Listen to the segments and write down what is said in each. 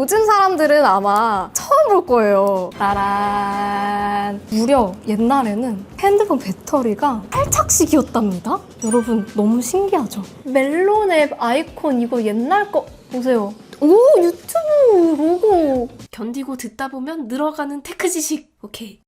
요즘 사람들은 아마 처음 볼 거예요. 따란. 무려 옛날에는 핸드폰 배터리가 팔착식이었답니다. 여러분 너무 신기하죠? 멜론의 아이콘 이거 옛날 거 보세요. 오 유튜브 로고. 견디고 듣다 보면 늘어가는 테크 지식. 오케이.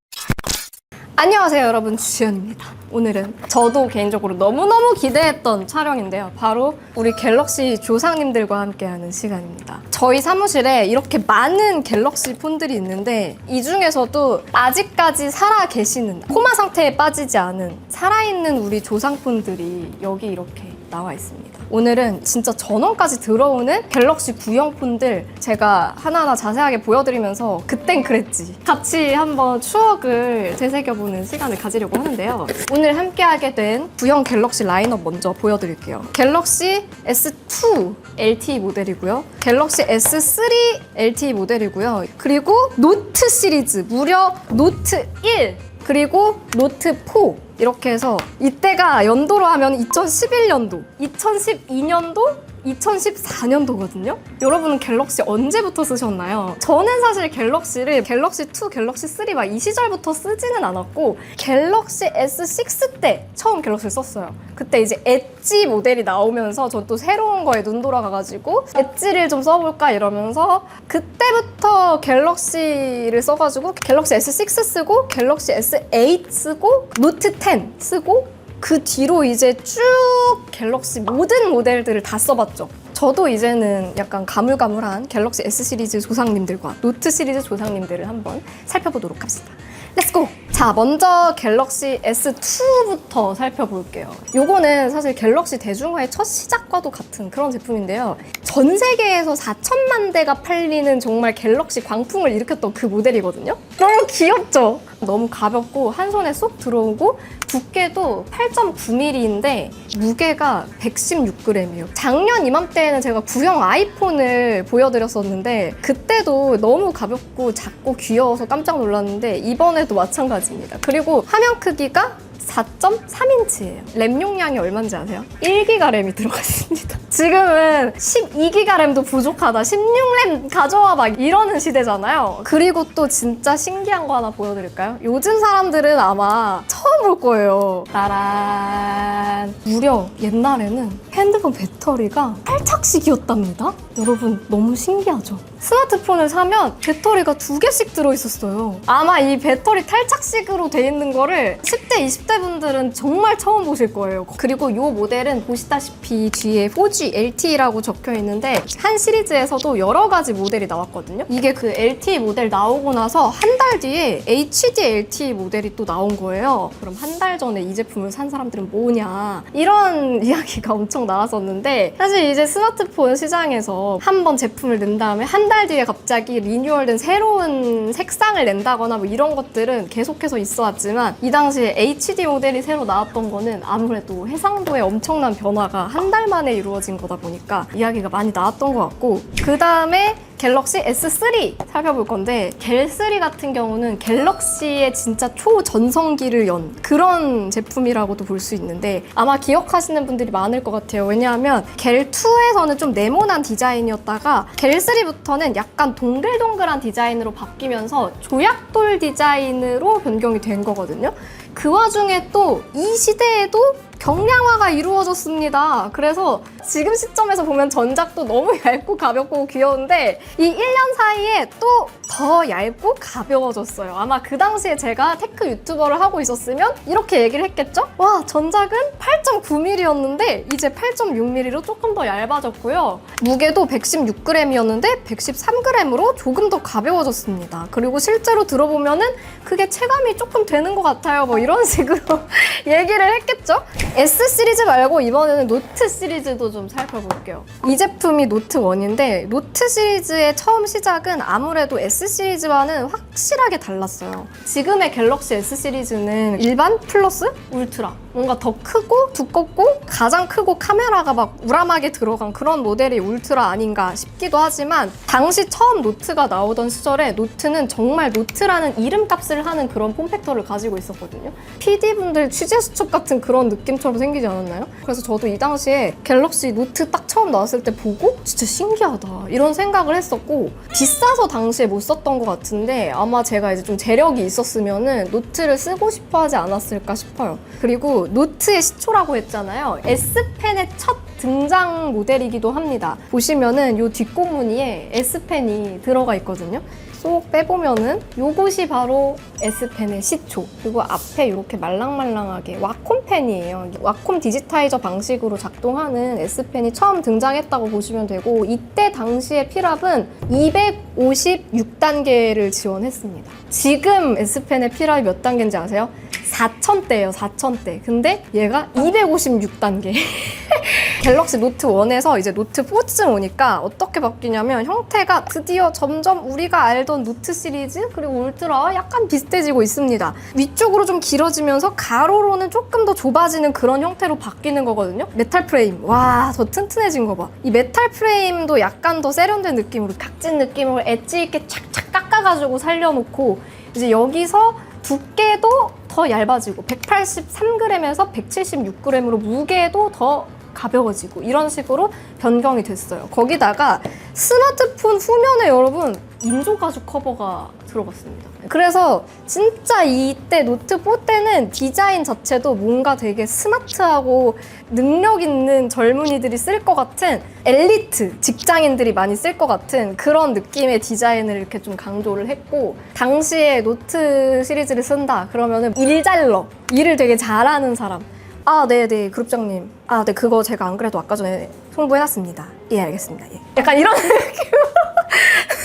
안녕하세요 여러분. 주연입니다. 오늘은 저도 개인적으로 너무너무 기대했던 촬영인데요. 바로 우리 갤럭시 조상님들과 함께하는 시간입니다. 저희 사무실에 이렇게 많은 갤럭시 폰들이 있는데 이 중에서도 아직까지 살아 계시는 코마 상태에 빠지지 않은 살아있는 우리 조상폰들이 여기 이렇게 나와 있습니다 오늘은 진짜 전원까지 들어오는 갤럭시 구형 폰들 제가 하나하나 자세하게 보여드리면서 그땐 그랬지. 같이 한번 추억을 되새겨보는 시간을 가지려고 하는데요. 오늘 함께하게 된 구형 갤럭시 라인업 먼저 보여드릴게요. 갤럭시 S2 LTE 모델이고요. 갤럭시 S3 LTE 모델이고요. 그리고 노트 시리즈 무려 노트 1 그리고 노트 4 이렇게 해서 이때가 연도로 하면 2011년도, 2012년도, 2014년도거든요. 여러분은 갤럭시 언제부터 쓰셨나요? 저는 사실 갤럭시를 갤럭시 2, 갤럭시 3 막 이 시절부터 쓰지는 않았고 갤럭시 S6 때 처음 갤럭시를 썼어요. 그때 이제 엣지 모델이 나오면서 저또 새로운 거에 눈 돌아가가지고 엣지를 좀 써볼까 이러면서 그때부터 갤럭시를 써가지고 갤럭시 S6 쓰고 갤럭시 S8 쓰고 노트 10 쓰고 그 뒤로 이제 쭉 갤럭시 모든 모델들을 다 써봤죠. 저도 이제는 약간 가물가물한 갤럭시 S 시리즈 조상님들과 노트 시리즈 조상님들을 한번 살펴보도록 합시다. 렛츠고! 자, 먼저 갤럭시 S2부터 살펴볼게요. 요거는 사실 갤럭시 대중화의 첫 시작과도 같은 그런 제품인데요. 전 세계에서 4천만 대가 팔리는 정말 갤럭시 광풍을 일으켰던 그 모델이거든요. 너무 귀엽죠? 너무 가볍고 한 손에 쏙 들어오고 두께도 8.9mm인데 무게가 116g이에요. 작년 이맘때에는 제가 구형 아이폰을 보여드렸었는데 그때도 너무 가볍고 작고 귀여워서 깜짝 놀랐는데 이번에도 마찬가지입니다. 그리고 화면 크기가 4.3인치예요. 램 용량이 얼마인지 아세요? 1기가 램이 들어가 있습니다. 지금은 12기가 램도 부족하다. 16램 가져와 막 이러는 시대잖아요. 그리고 또 진짜 신기한 거 하나 보여드릴까요? 요즘 사람들은 아마 처음 볼 거예요. 따란. 무려 옛날에는 핸드폰 배터리가 팔착식이었답니다. 여러분 너무 신기하죠? 스마트폰을 사면 배터리가 두 개씩 들어있었어요. 아마 이 배터리 탈착식으로 돼 있는 거를 10대, 20대 분들은 정말 처음 보실 거예요. 그리고 이 모델은 보시다시피 뒤에 4G LTE라고 적혀 있는데 한 시리즈에서도 여러 가지 모델이 나왔거든요. 이게 그 LTE 모델 나오고 나서 한 달 뒤에 HD LTE 모델이 또 나온 거예요. 그럼 한 달 전에 이 제품을 산 사람들은 뭐냐 이런 이야기가 엄청 나왔었는데 사실 이제 스마트폰 시장에서 한 번 제품을 낸 다음에 한 달 뒤에 갑자기 리뉴얼된 새로운 색상을 낸다거나 뭐 이런 것들은 계속해서 있어 왔지만 이 당시에 HD 모델이 새로 나왔던 거는 아무래도 해상도의 엄청난 변화가 한 달 만에 이루어진 거다 보니까 이야기가 많이 나왔던 것 같고 그 다음에 갤럭시 S3 살펴볼 건데 갤3 같은 경우는 갤럭시의 진짜 초전성기를 연 그런 제품이라고도 볼 수 있는데 아마 기억하시는 분들이 많을 것 같아요. 왜냐하면 갤2에서는 좀 네모난 디자인이었다가 갤3부터는 약간 동글동글한 디자인으로 바뀌면서 조약돌 디자인으로 변경이 된 거거든요. 그 와중에 또 이 시대에도 경량화가 이루어졌습니다. 그래서 지금 시점에서 보면 전작도 너무 얇고 가볍고 귀여운데 이 1년 사이에 또 더 얇고 가벼워졌어요. 아마 그 당시에 제가 테크 유튜버를 하고 있었으면 이렇게 얘기를 했겠죠? 와, 전작은 8.9mm였는데 이제 8.6mm로 조금 더 얇아졌고요. 무게도 116g이었는데 113g으로 조금 더 가벼워졌습니다. 그리고 실제로 들어보면은 그게 체감이 조금 되는 것 같아요. 뭐 이런 식으로 얘기를 했겠죠? S 시리즈 말고 이번에는 노트 시리즈도 좀 살펴볼게요. 이 제품이 노트 1인데 노트 시리즈의 처음 시작은 아무래도 S 시리즈와는 확실하게 달랐어요. 지금의 갤럭시 S 시리즈는 일반 플러스 울트라 뭔가 더 크고 두껍고 가장 크고 카메라가 막 우람하게 들어간 그런 모델이 울트라 아닌가 싶기도 하지만 당시 처음 노트가 나오던 시절에 노트는 정말 노트라는 이름값을 하는 그런 폼팩터를 가지고 있었거든요. PD분들 취재 수첩 같은 그런 느낌처럼 생기지 않았나요? 그래서 저도 이 당시에 갤럭시 노트 딱 처음 나왔을 때 보고 진짜 신기하다 이런 생각을 했었고 비싸서 당시에 못 썼던 것 같은데 아마 제가 이제 좀 재력이 있었으면은 노트를 쓰고 싶어 하지 않았을까 싶어요. 그리고 노트의 시초라고 했잖아요. S펜의 첫 등장 모델이기도 합니다. 보시면은 요 뒷공무니에 S펜이 들어가 있거든요. 쏙 빼보면은 요것이 바로 S펜의 시초 그리고 앞에 이렇게 말랑말랑하게 와콤 펜이에요 와콤 디지타이저 방식으로 작동하는 S펜이 처음 등장했다고 보시면 되고 이때 당시의 필압은 256단계를 지원했습니다 지금 S펜의 필압이 몇 단계인지 아세요? 4,000대예요 4,000대 근데 얘가 256단계 갤럭시 노트 1에서 이제 노트 4쯤 오니까 어떻게 바뀌냐면 형태가 드디어 점점 우리가 알던 노트 시리즈 그리고 울트라와 약간 비슷해지고 있습니다. 위쪽으로 좀 길어지면서 가로로는 조금 더 좁아지는 그런 형태로 바뀌는 거거든요. 메탈 프레임. 와, 더 튼튼해진 거 봐. 이 메탈 프레임도 약간 더 세련된 느낌으로 각진 느낌으로 엣지 있게 착착 깎아가지고 살려놓고 이제 여기서 두께도 더 얇아지고 183g에서 176g으로 무게도 더 가벼워지고 이런 식으로 변경이 됐어요. 거기다가 스마트폰 후면에 여러분 인조 가죽 커버가 들어갔습니다. 그래서 진짜 이때 노트 4 때는 디자인 자체도 뭔가 되게 스마트하고 능력 있는 젊은이들이 쓸 것 같은 엘리트 직장인들이 많이 쓸 것 같은 그런 느낌의 디자인을 이렇게 좀 강조를 했고 당시에 노트 시리즈를 쓴다 그러면은 일잘러 일을 되게 잘하는 사람 아, 네 네, 그룹장님. 아, 네, 그거 제가 안 그래도 아까 전에 홍보해놨습니다. 예, 알겠습니다. 예. 약간 이런 느낌.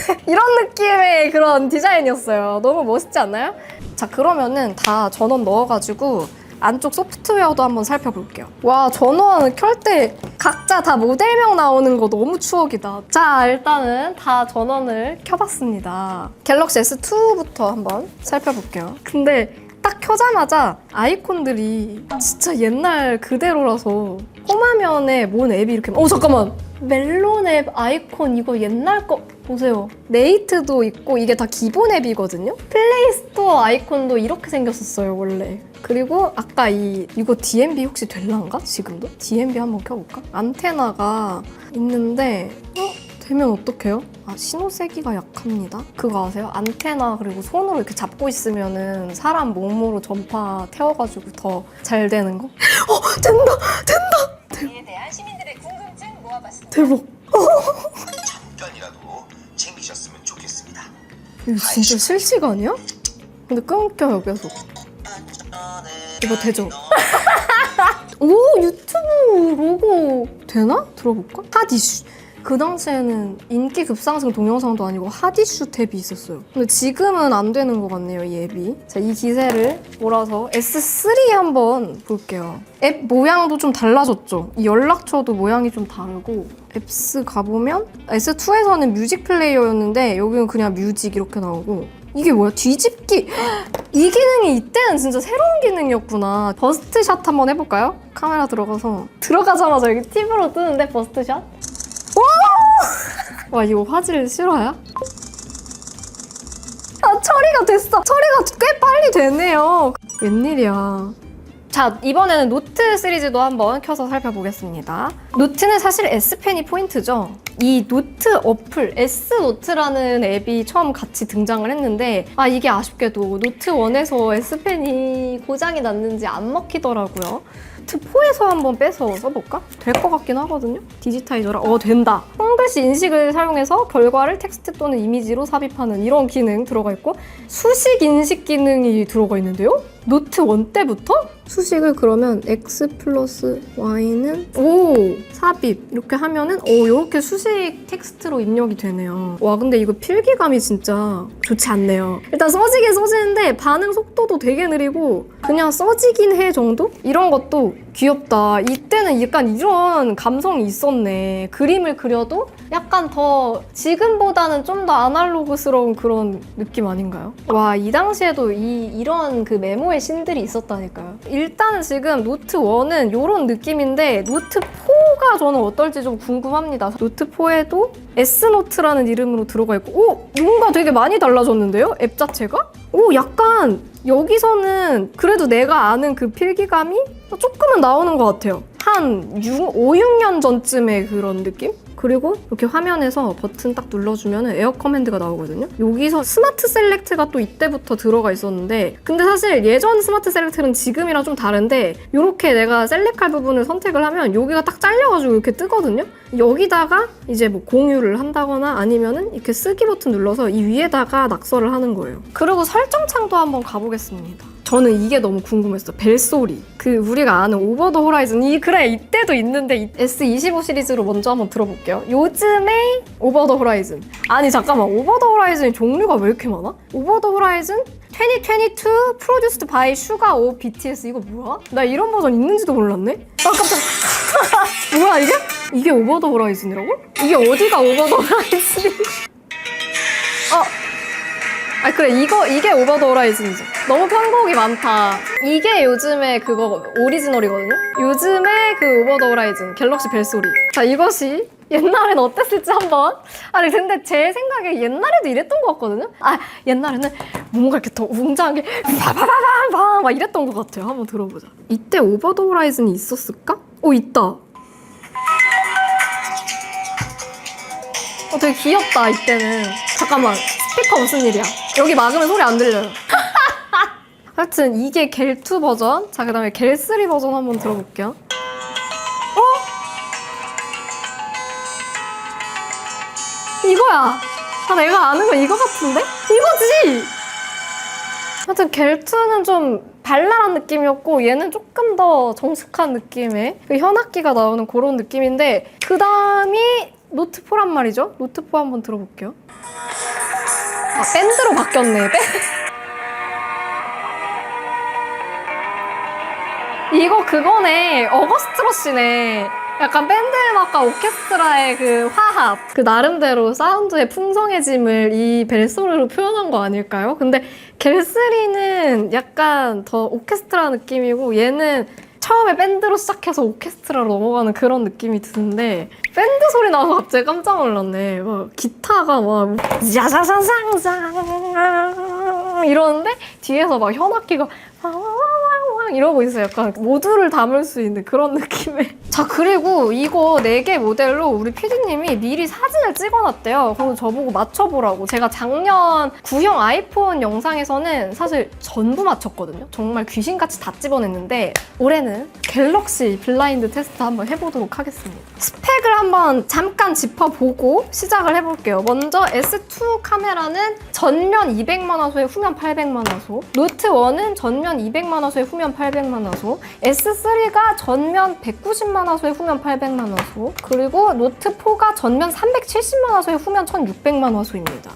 이런 느낌의 그런 디자인이었어요. 너무 멋있지 않나요? 자, 그러면은 다 전원 넣어가지고 안쪽 소프트웨어도 한번 살펴볼게요. 와, 전원 켤 때 각자 다 모델명 나오는 거 너무 추억이다. 자, 일단은 다 전원을 켜봤습니다. 갤럭시 S2부터 한번 살펴볼게요. 근데 딱 켜자마자 아이콘들이 진짜 옛날 그대로라서 홈화면에 뭔 앱이 이렇게 어 잠깐만 멜론 앱 아이콘 이거 옛날 거 보세요 네이트도 있고 이게 다 기본 앱이거든요 플레이스토어 아이콘도 이렇게 생겼었어요 원래 그리고 아까 이 이거 DMB 혹시 될란가 지금도 DMB 한번 켜볼까 안테나가 있는데 어 되면 어떡해요? 아, 신호 세기가 약합니다. 그거 아세요? 안테나 그리고 손으로 이렇게 잡고 있으면은 사람 몸으로 전파 태워가지고 더 잘 되는 거? 어, 된다! 된다! 이에 대한 시민 대박! 잠깐이라도 챙기셨으면 좋겠습니다. 이거 진짜 실시간이야? 근데 끊겨요, 계속. 이거 되죠? 오, 유튜브 로고 되나? 들어볼까? 핫 이슈. 그 당시에는 인기 급상승 동영상도 아니고 핫 이슈 탭이 있었어요. 근데 지금은 안 되는 것 같네요, 이 앱이. 자, 이 기세를 몰아서 S3 한번 볼게요. 앱 모양도 좀 달라졌죠? 이 연락처도 모양이 좀 다르고 앱스 가보면 S2에서는 뮤직 플레이어였는데 여기는 그냥 뮤직 이렇게 나오고 이게 뭐야? 뒤집기! 이 기능이 이때는 진짜 새로운 기능이었구나. 버스트샷 한번 해볼까요? 카메라 들어가서 들어가자마자 여기 팁으로 뜨는데 버스트샷? 와! 와 이거 화질 실화야? 아 처리가 됐어! 처리가 꽤 빨리 되네요. 웬일이야. 자, 이번에는 노트 시리즈도 한번 켜서 살펴보겠습니다. 노트는 사실 S펜이 포인트죠. 이 노트 어플, S노트라는 앱이 처음 같이 등장을 했는데, 아, 이게 아쉽게도 노트 1에서 S펜이 고장이 났는지 안 먹히더라고요. 노트 4에서 한번 빼서 써볼까? 될 것 같긴 하거든요. 디지타이저라. 어, 된다. 홍글씨 인식을 사용해서 결과를 텍스트 또는 이미지로 삽입하는 이런 기능 들어가 있고, 수식 인식 기능이 들어가 있는데요? 노트 1 때부터? 수식을 그러면 x 플러스 y는 오 삽입 이렇게 하면은 오 이렇게 수식 텍스트로 입력이 되네요. 와 근데 이거 필기감이 진짜 좋지 않네요. 일단 써지긴 써지는데 반응 속도도 되게 느리고 그냥 써지긴 해 정도? 이런 것도 귀엽다. 이때는 약간 이런 감성이 있었네. 그림을 그려도 약간 더 지금보다는 좀 더 아날로그스러운 그런 느낌 아닌가요? 와 이 당시에도 이 이런 그 메모의 처음에 신들이 있었다니까요. 일단은 지금 노트 1은 이런 느낌인데 노트 4가 저는 어떨지 좀 궁금합니다. 노트 4에도 S노트라는 이름으로 들어가 있고 오! 뭔가 되게 많이 달라졌는데요? 앱 자체가? 오 약간 여기서는 그래도 내가 아는 그 필기감이 조금은 나오는 것 같아요. 한 6, 5, 6년 전쯤의 그런 느낌? 그리고 이렇게 화면에서 버튼 딱 눌러주면 에어 커맨드가 나오거든요. 여기서 스마트 셀렉트가 또 이때부터 들어가 있었는데 근데 사실 예전 스마트 셀렉트는 지금이랑 좀 다른데 이렇게 내가 셀렉할 부분을 선택을 하면 여기가 딱 잘려가지고 이렇게 뜨거든요. 여기다가 이제 뭐 공유를 한다거나 아니면은 이렇게 쓰기 버튼 눌러서 이 위에다가 낙서를 하는 거예요. 그리고 설정 창도 한번 가보겠습니다. 저는 이게 너무 궁금했어. 벨소리. 그 우리가 아는 오버 더 호라이즌. 이 그래 이때도 있는데 이 S25 시리즈로 먼저 한번 들어볼게요. 요즘에 오버 더 호라이즌. 아니 잠깐만. 오버 더 호라이즌 종류가 왜 이렇게 많아? 오버 더 호라이즌 2022 produced by 슈가 오 BTS 이거 뭐야? 나 이런 버전 있는지도 몰랐네. 아 깜짝. 뭐야 이게? 이게 오버 더 호라이즌이라고? 이게 어디가 오버 더 호라이즌이? 어. 아 그래 이거 이게 오버 더 호라이즌이죠. 너무 편곡이 많다. 이게 요즘에 그거 오리지널이거든요. 요즘에 그 오버 더 호라이즌 갤럭시 벨소리. 자 이것이 옛날엔 어땠을지 한번. 아니 근데 제 생각에 옛날에도 이랬던 것 같거든요. 아 옛날에는 뭔가 이렇게 더 웅장하게 바바바바바 막 이랬던 것 같아요. 한번 들어보자. 이때 오버 더 호라이즌이 있었을까? 오 있다. 어, 되게 귀엽다, 이때는. 잠깐만, 스피커 무슨 일이야? 여기 막으면 소리 안 들려요. 하여튼, 이게 겔2 버전. 자, 그 다음에 겔3 버전 한번 들어볼게요. 어? 이거야! 아, 내가 아는 거 이거 같은데? 이거지! 하여튼 겔2는 좀 발랄한 느낌이었고 얘는 조금 더 정숙한 느낌의 그 현악기가 나오는 그런 느낌인데 그 다음이 노트 4란 말이죠. 노트 4 한번 들어볼게요. 아 밴드로 바뀌었네. 밴... 이거 그거네. 어거스트 러시네. 약간 밴드 음악과 오케스트라의 그 화합, 그 나름대로 사운드의 풍성해짐을 이 벨소리로 표현한 거 아닐까요? 근데 겔스리는 약간 더 오케스트라 느낌이고 얘는 처음에 밴드로 시작해서 오케스트라로 넘어가는 그런 느낌이 드는데 밴드 소리 나서 갑자기 깜짝 놀랐네. 막 기타가 막 야사사상상 이러는데 뒤에서 막 현악기가 이러고 있어요. 약간 모두를 담을 수 있는 그런 느낌의. 자 그리고 이거 4개 모델로 우리 PD님이 미리 사진을 찍어놨대요. 그래서 저보고 맞춰보라고. 제가 작년 구형 아이폰 영상에서는 사실 전부 맞췄거든요. 정말 귀신같이 다 집어냈는데 올해는 갤럭시 블라인드 테스트 한번 해보도록 하겠습니다. 스펙을 한번 잠깐 짚어보고 시작을 해볼게요. 먼저 S2 카메라는 전면 200만 화소에 후면 800만 화소, 노트 1은 전면 200만 화소에 후면 800만 화소, S3가 전면 190만 화소에 후면 800만 화소, 그리고 노트 4가 전면 370만 화소에 후면 1600만 화소입니다.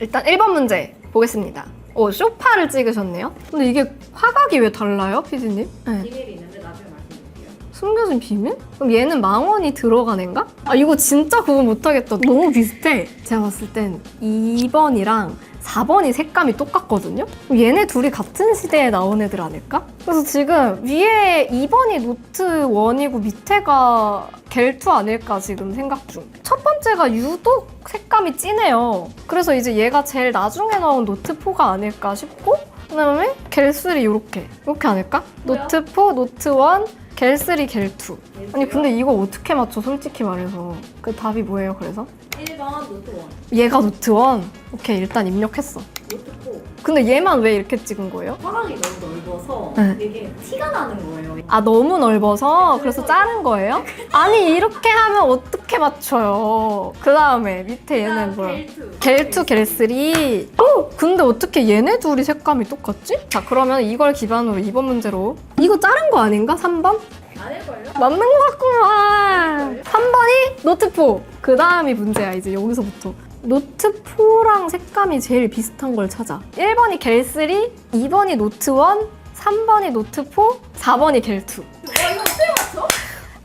일단 1번 문제 보겠습니다. 오, 쇼파를 찍으셨네요. 근데 이게 화각이 왜 달라요, 피디님? 네. 비밀이 있는데 나중에 말씀드릴게요. 숨겨진 비밀? 그럼 얘는 망원이 들어간 애인가? 아 이거 진짜 구분 못하겠다. 너무 비슷해. 제가 봤을 땐 2번이랑 4번이 색감이 똑같거든요? 얘네 둘이 같은 시대에 나온 애들 아닐까? 그래서 지금 위에 2번이 노트 1이고 밑에가 겔2 아닐까 지금 생각 중. 첫 번째가 유독 색감이 진해요. 그래서 이제 얘가 제일 나중에 나온 노트 4가 아닐까 싶고 그 다음에 겔3 이렇게 이렇게 아닐까? 노트 4, 노트 1, 겔3, 겔2. 아니 근데 이거 어떻게 맞춰 솔직히 말해서 그 답이 뭐예요 그래서? 1번 노트 1, 얘가 노트 1? 오케이 일단 입력했어. 노트 4. 근데 얘만 왜 이렇게 찍은 거예요? 화각이 너무 넓어서 네. 이게 티가 나는 거예요. 아 너무 넓어서 그래서 자른 거예요? 아니 이렇게 하면 어 떻게 맞춰요? 그 다음에 밑에 얘는 뭐야? 겔2. 겔2, 겔3. 어? 근데 어떻게 얘네 둘이 색감이 똑같지? 자 그러면 이걸 기반으로 2번 문제로 이거 자른 거 아닌가? 3번? 아닐걸요? 맞는 것 같구만. 3번이 노트 4. 그 다음이 문제야, 이제 여기서부터. 노트 4랑 색감이 제일 비슷한 걸 찾아. 1번이 겔3, 2번이 노트 1, 3번이 노트 4, 4번이 겔2.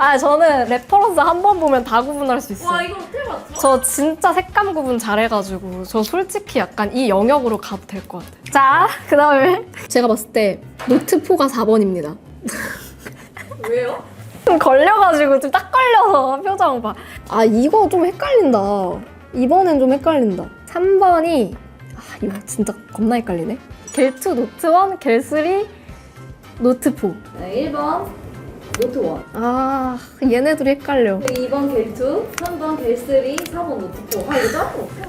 아 저는 레퍼런스 한 번 보면 다 구분할 수 있어요. 이거 어떻게 봤어? 저 진짜 색감 구분 잘해가지고 저 솔직히 약간 이 영역으로 가도 될 것 같아요. 자, 그 다음에 제가 봤을 때 노트 4가 4번입니다. 왜요? 좀 걸려가지고 좀 딱 걸려서 표정 봐. 아 이거 좀 헷갈린다. 이번엔 좀 헷갈린다. 3번이 아 이거 진짜 겁나 헷갈리네. 겔2 노트 1, 겔3 노트 4. 네, 1번 노트 1 아 얘네들이 헷갈려. 2번 겔 2 3번 겔 3 4번 노트 4 아 이거 짠거 없어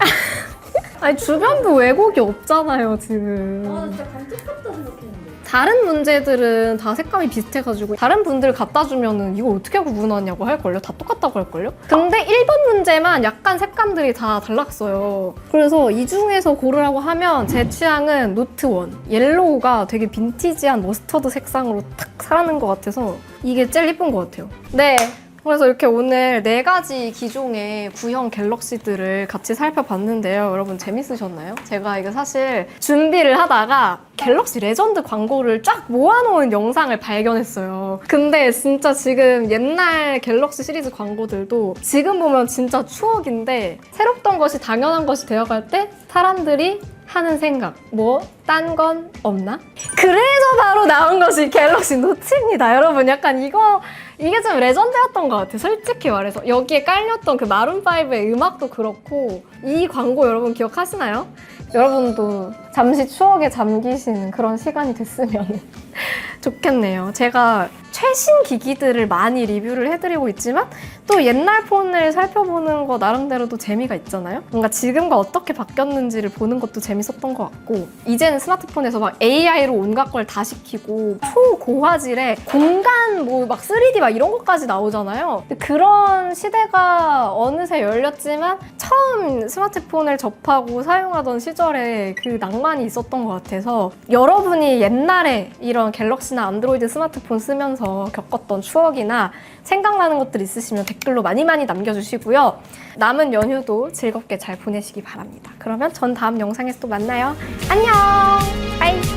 아니 주변도 왜곡이 없잖아요 지금. 아 진짜 감쪽같다 생각했는데 다른 문제들은 다 색감이 비슷해가지고 다른 분들 갖다 주면은 이거 어떻게 구분하냐고 할걸요? 다 똑같다고 할걸요? 근데 1번 문제만 약간 색감들이 다 달랐어요. 그래서 이 중에서 고르라고 하면 제 취향은 노트 1. 옐로우가 되게 빈티지한 머스터드 색상으로 탁 살아는 것 같아서 이게 제일 예쁜 것 같아요. 네. 그래서 이렇게 오늘 네 가지 기종의 구형 갤럭시들을 같이 살펴봤는데요. 여러분 재밌으셨나요? 제가 이거 사실 준비를 하다가 갤럭시 레전드 광고를 쫙 모아놓은 영상을 발견했어요. 근데 진짜 지금 옛날 갤럭시 시리즈 광고들도 지금 보면 진짜 추억인데 새롭던 것이 당연한 것이 되어갈 때 사람들이 하는 생각 뭐 딴 건 없나? 그래서 바로 나온 것이 갤럭시 노트입니다. 여러분 약간 이거 이게 좀 레전드였던 것 같아요. 솔직히 말해서 여기에 깔렸던 그 마룬5의 음악도 그렇고 이 광고 여러분 기억하시나요? 여러분도 잠시 추억에 잠기시는 그런 시간이 됐으면 좋겠네요. 제가 최신 기기들을 많이 리뷰를 해드리고 있지만 또 옛날 폰을 살펴보는 거 나름대로 도 재미가 있잖아요. 뭔가 지금과 어떻게 바뀌었는지를 보는 것도 재밌었던 것 같고 이제는 스마트폰에서 막 AI로 온갖 걸 다 시키고 초고화질의 공간 뭐 막 3D 막 이런 것까지 나오잖아요. 그런 시대가 어느새 열렸지만 처음 스마트폰을 접하고 사용하던 시절에 그 낭만이 있었던 것 같아서 여러분이 옛날에 이런 갤럭시나 안드로이드 스마트폰 쓰면서 겪었던 추억이나 생각나는 것들 있으시면 댓글로 많이 많이 남겨주시고요. 남은 연휴도 즐겁게 잘 보내시기 바랍니다. 그러면 전 다음 영상에서 또 만나요. 안녕! 바이!